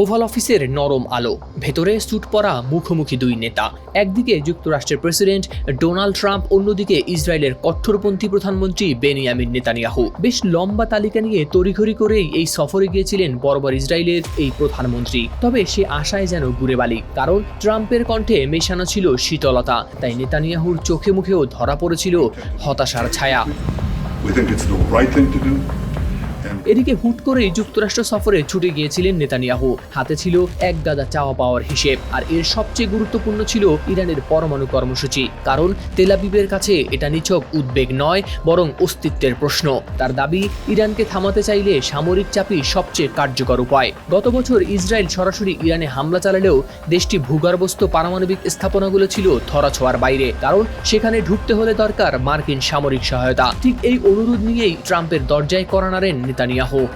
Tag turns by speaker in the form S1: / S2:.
S1: Oval অফিসের নরম আলো ভেতরে স্যুট পরা মুখোমুখি দুই নেতা একদিকে যুক্তরাষ্ট্রের প্রেসিডেন্ট ডোনাল্ড ট্রাম্প অন্যদিকে ইসরায়েলের কঠোরপন্থী প্রধানমন্ত্রী বেনিয়ামিন নেতানিয়াহু বেশ লম্বা তালিকা নিয়ে তড়িঘড়ি করেই এই সফরে গিয়েছিলেন বরবর ইসরায়েলের এই প্রধানমন্ত্রী তবে সে আশায় যেন ঘুরে বালি কারণ ট্রাম্পের কণ্ঠে মেশানো ছিল শীতলতা তাই নেতানিয়াহুর চোখে মুখেও ধরা পড়েছিল হতাশার ছায়া We think it's the right thing to do. এদিকে হুট করেই যুক্তরাষ্ট্র সফরে ছুটে গিয়েছিলেন নেতানিয়াহু হাতে ছিল এক গাদা চাওয়া পাওয়ার হিসেব আর এর সবচেয়ে গুরুত্বপূর্ণ ছিল ইরানের পরমাণু কর্মসূচি কারণ তেলাবিবের কাছে এটা নিছক উদ্বেগ নয় বরং অস্তিত্বের প্রশ্ন তার দাবি ইরানকে থামাতে চাইলে সামরিক চাপই সবচেয়ে কার্যকর উপায় গত বছর ইসরায়েল সরাসরি ইরানে হামলা চালালেও দেশটি ভূগর্ভস্থ পারমাণবিক স্থাপনাগুলো ছিল ধরাছোঁয়ার বাইরে কারণ সেখানে ঢুকতে হলে দরকার মার্কিন সামরিক সহায়তা ঠিক এই অনুরোধ নিয়েই ট্রাম্পের দরজায় করা নেতানি Yahoo。